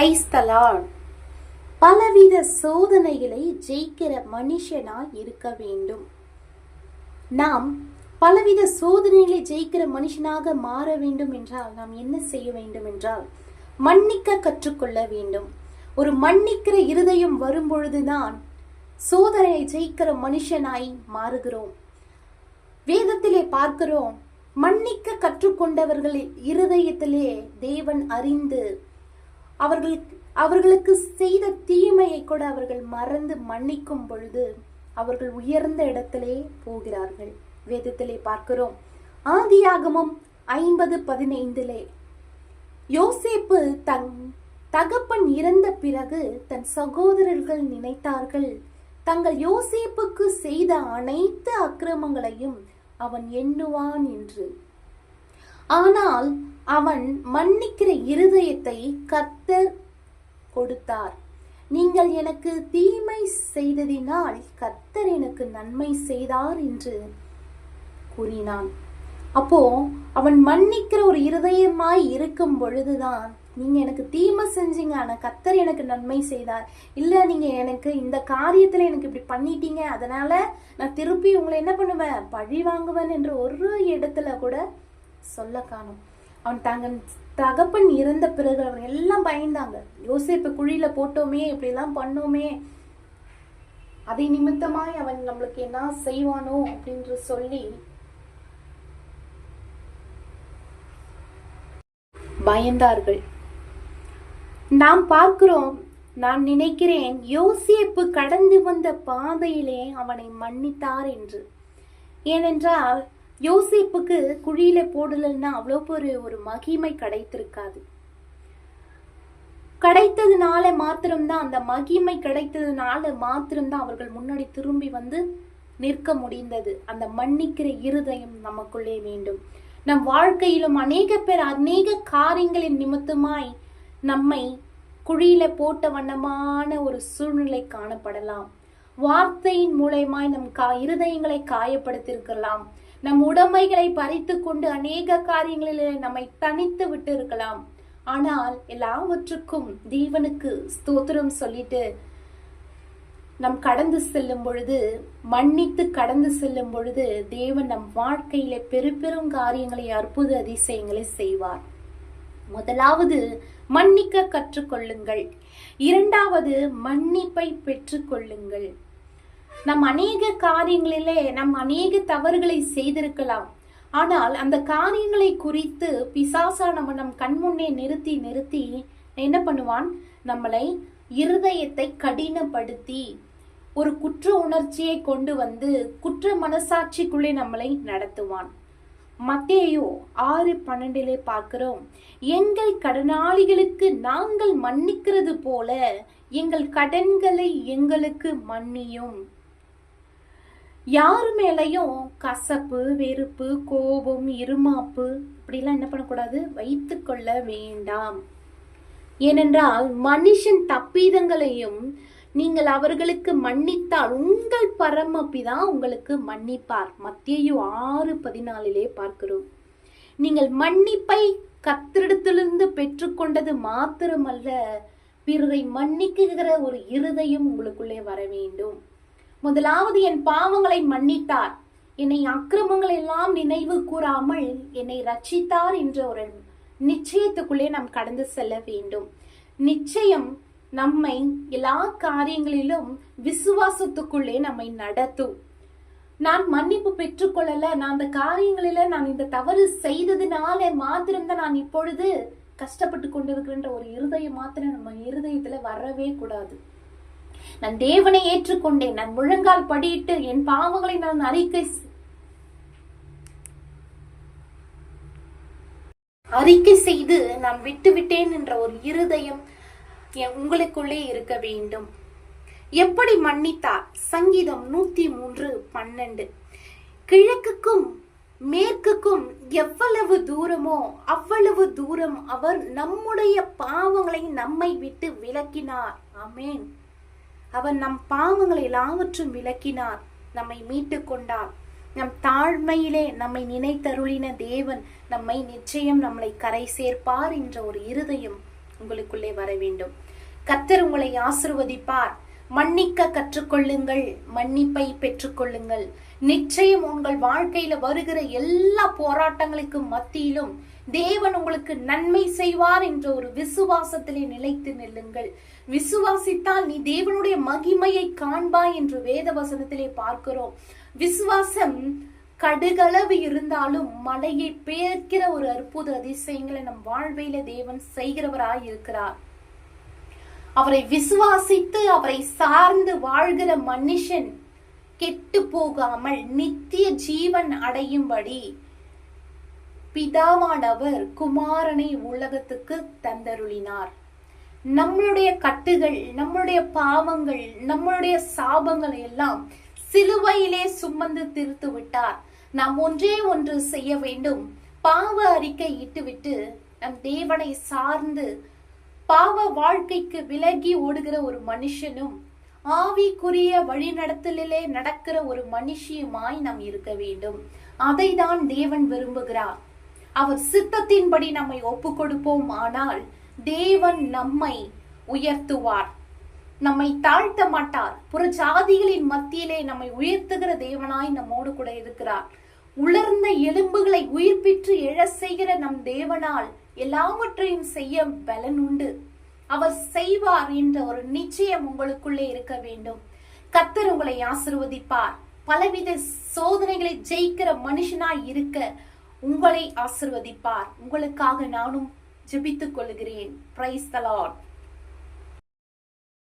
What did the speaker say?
பிரைஸ்தலான் பலவித சோதனைகளை ஜெயிக்கிற மனுஷனாய் இருக்க வேண்டும். நாம் பலவித சோதனைகளை ஜெயிக்கிற மனுஷனாக மாற வேண்டும் என்றால் நாம் என்ன செய்ய வேண்டும் என்றால் மன்னிக்க கற்றுக்கொள்ள வேண்டும். ஒரு மன்னிக்கிற இருதயம் வரும்பொழுதுதான் சோதனையை ஜெயிக்கிற மனுஷனாய் மாறுகிறோம். வேதத்திலே பார்க்கிறோம் மன்னிக்க கற்றுக்கொண்டவர்களின் இருதயத்திலே தேவன் அறிந்து அவர்கள் அவர்களுக்கு செய்த தீமையை கூட அவர்கள் மறந்து மன்னிக்கும் பொழுது அவர்கள் உயர்ந்த இடத்திலே போகிறார்கள். வேதத்திலே பார்க்கிறோம். ஆதியாகமும் ஐம்பது பதினைந்திலே யோசேப்பு தன் தகப்பன் இறந்த பிறகு தன் சகோதரர்கள் நினைத்தார்கள் தங்கள் யோசேப்புக்கு செய்த அனைத்து அக்கிரமங்களையும் அவன் எண்ணுவான் என்று. ஆனால் அவன் மன்னிக்கிற இருதயத்தை கத்தர் கொடுத்தார். நீங்கள் எனக்கு தீமை செய்ததினால் கத்தர் எனக்கு நன்மை செய்தார் என்று கூறினான். அப்போ அவன் மன்னிக்கிற ஒரு இருதயமாய் இருக்கும் பொழுதுதான் நீங்க எனக்கு தீமை செஞ்சீங்க ஆனா கத்தர் எனக்கு நன்மை செய்தார். இல்ல நீங்க எனக்கு இந்த காரியத்துல எனக்கு இப்படி பண்ணிட்டீங்க அதனால நான் திருப்பி உங்களை என்ன பண்ணுவேன்? பழி வாங்குவேன் என்று ஒரு இடத்துல கூட சொல்ல காணும். அவன் தங்க தகப்பன் இறந்த பிறகு அவன் எல்லாம் பயந்தாங்க. யோசேப்பு குழியில போட்டோமே இப்படி எல்லாம் பண்ணோமே. அதை நிமித்தமாய் அவன் நம்மளுக்கு என்ன செய்வானோ அப்படின்னு சொல்லி பயந்தார்கள். நாம் பார்க்கிறோம் நான் நினைக்கிறேன் யோசிப்பு கடந்து வந்த பாதையிலே அவனை மன்னித்தார் என்று. ஏனென்றால் யோசிப்புக்கு குழியில போடலன்னா அவ்வளோ ஒரு ஒரு மகிமை கிடைத்திருக்காது. கிடைத்ததுனால மாத்திரம்தான் அந்த மகிமை கிடைத்ததுனால மாத்திரம்தான் அவர்கள் முன்னாடி திரும்பி வந்து நிற்க முடிந்தது. அந்த மன்னிக்கிற இருதயம் நமக்குள்ளே வேண்டும். நம் வாழ்க்கையிலும் அநேக பேர் அநேக காரியங்களின் நிமித்தமாய் நம்மை குழியில போட்ட வண்ணமான ஒரு சூழ்நிலை காணப்படலாம். வார்த்தையின் மூலயமாய் நம் கா இருதயங்களை காயப்படுத்தியிருக்கலாம். நம் உடைமைகளை பறித்து கொண்டு அநேக காரியங்களிலே நம்மை தனித்து விட்டு இருக்கலாம் ஆனால் எல்லாவற்றுக்கும் தேவனுக்கு ஸ்தோத்திரம் சொல்லிட்டு நம் கடந்து செல்லும் பொழுது மன்னித்து கடந்து செல்லும் பொழுது தேவன் நம் வாழ்க்கையில பெருபெரும் காரியங்களை அற்புத அதிசயங்களை செய்வார். முதலாவது மன்னிக்க கற்றுக்கொள்ளுங்கள். இரண்டாவது மன்னிப்பை பெற்றுக்கொள்ளுங்கள். நம் அநேக காரியங்களிலே நம் அநேக தவறுகளை செய்திருக்கலாம். ஆனால் அந்த காரியங்களை குறித்து பிசாசானவன் நம் கண்முன்னே நிறுத்தி நிறுத்தி என்ன பண்ணுவான்? நம்மளை இருதயத்தை கடினப்படுத்தி ஒரு குற்ற உணர்ச்சியை கொண்டு வந்து குற்ற மனசாட்சிக்குள்ளே நம்மளை நடத்துவான். மத்தேயோ ஆறு பன்னெண்டிலே பார்க்கிறோம். எங்கள் கடனாளிகளுக்கு நாங்கள் மன்னிக்கிறது போல எங்கள் கடன்களை எங்களுக்கு மன்னியும். யார் மேலையும் கசப்பு வெறுப்பு கோபம் இருமாப்பு இப்படிலாம் என்ன பண்ணக்கூடாது? வைத்து கொள்ள வேண்டாம். ஏனென்றால் மனுஷன் தப்பீதங்களையும் நீங்கள் அவர்களுக்கு மன்னித்தால் உங்கள் பரமபிதா உங்களுக்கு மன்னிப்பார். மத்தியு ஆறு பதினாலிலே பார்க்கிறோம். நீங்கள் மன்னிப்பை கத்திரிடத்திலிருந்து பெற்றுக்கொண்டது மாத்திரமல்ல பிறரை மன்னிக்குகிற ஒரு இருதயம் உங்களுக்குள்ளே வர வேண்டும். முதலாவது என் பாவங்களை மன்னித்தார். என்னை அக்கிரமங்கள் எல்லாம் நினைவு கூறாமல் என்னை ரட்சித்தார் என்ற ஒரு நிச்சயத்துக்குள்ளே நாம் கடந்து செல்ல வேண்டும். நிச்சயம் நம்மை எல்லா காரியங்களிலும் விசுவாசத்துக்குள்ளே நம்மை நடத்தும். நான் மன்னிப்பு பெற்றுக்கொள்ளல நான் அந்த காரியங்களில நான் இந்த தவறு செய்ததுனால மாத்திரம்தான் நான் இப்பொழுது கஷ்டப்பட்டு கொண்டிருக்கின்ற ஒரு இருதயம் மாத்திரம் நம்ம இருதயத்துல வரவே கூடாது. நான் தேவனை ஏற்றுக்கொண்டேன். நான் முழங்கால் படியிட்டு என் பாவங்களை நான் அறிக்கை அறிக்கை செய்து நான் விட்டு விட்டேன் என்ற ஒரு இருதயம் உங்களுக்குள்ளே இருக்க வேண்டும். எப்படி மன்னித்தார்? சங்கீதம் நூத்தி மூன்று பன்னெண்டு. கிழக்குக்கும் மேற்குக்கும் எவ்வளவு தூரமோ அவ்வளவு தூரம் அவர் நம்முடைய பாவங்களை நம்மை விட்டு விலக்கினார். அமேன் அவர் நம் பாவங்களை எல்லாவற்றும் விளக்கினார் நம்மை மீட்டு கொண்டார் நம் தாழ்மையிலே நம்மை நினைத்தருளின தேவன் நம்மை நிச்சயம் நம்மளை கரை சேர்ப்பார் என்ற ஒரு இருதயம் உங்களுக்குள்ளே வர வேண்டும். கத்தர் உங்களை ஆசிர்வதிப்பார். மன்னிக்க கற்றுக்கொள்ளுங்கள் மன்னிப்பை பெற்றுக்கொள்ளுங்கள். நிச்சயம் உங்கள் வாழ்க்கையில வருகிற எல்லா போராட்டங்களுக்கும் மத்தியிலும் தேவன் உங்களுக்கு நன்மை செய்வார் என்ற ஒரு விசுவாசத்திலே நிலைத்து நில்லுங்கள். விசுவாசித்தால் நீ தேவனுடைய மகிமையை காண்பாய் என்று வேத வசனத்திலே பார்க்கிறோம். விசுவாசம் கடுகளவு இருந்தாலும் மலையை பேர்க்கிற ஒரு அற்புத அதிசயங்களை நம் வாழ்வையில தேவன் செய்கிறவராய் இருக்கிறார். அவரை விசுவாசித்து அவரை சார்ந்து வாழ்கிற மனுஷன் கெட்டு போகாமல் நித்திய ஜீவன் அடையும்படி பிதாவானவர் குமாரனை உலகத்துக்கு தந்தருளினார். நம்மளுடைய கட்டுகள் நம்மளுடைய பாவங்கள் நம்மளுடைய சாபங்களை எல்லாம் சிலுவையிலே சுமந்து திருத்து விட்டார். நாம் ஒன்றே ஒன்று செய்ய வேண்டும். பாவ அறிக்கை இட்டுவிட்டு நம் தேவனை சார்ந்து பாவ வாழ்க்கைக்கு விலகி ஓடுகிற ஒரு மனுஷனும் ஆவிக்குரிய வழிநடத்தலிலே நடக்கிற ஒரு மனுஷியுமாய் நாம் இருக்க வேண்டும். அதை தான் தேவன் விரும்புகிறார். அவர் சித்தத்தின்படி நம்மை ஒப்பு கொடுப்போம் ஆனால் தேவன் நம்மை உயர்த்துவார். நம்மை தாழ்த்த மாட்டார். புற ஜாதிகளின் மத்தியிலே நம்மை உயர்த்துகிற தேவனாய் நம்மோடு கூட இருக்கிறார். உலர்ந்த எலும்புகளை உயிர்ப்பிற்று எழ செய்கிற நம் தேவனால் எல்லாவற்றையும் செய்ய பலன் உண்டு. அவர் செய்வார் என்ற ஒரு நிச்சயம் உங்களுக்குள்ளே இருக்க வேண்டும். கத்தர் உங்களை ஆசிர்வதிப்பார். பலவித சோதனைகளை ஜெயிக்கிற மனுஷனாய் இருக்க உங்களை ஆசிர்வதிப்பார். உங்களுக்காக நானும் ஜெபித்துக் கொள்கிறேன். பிரைஸ் தலாட்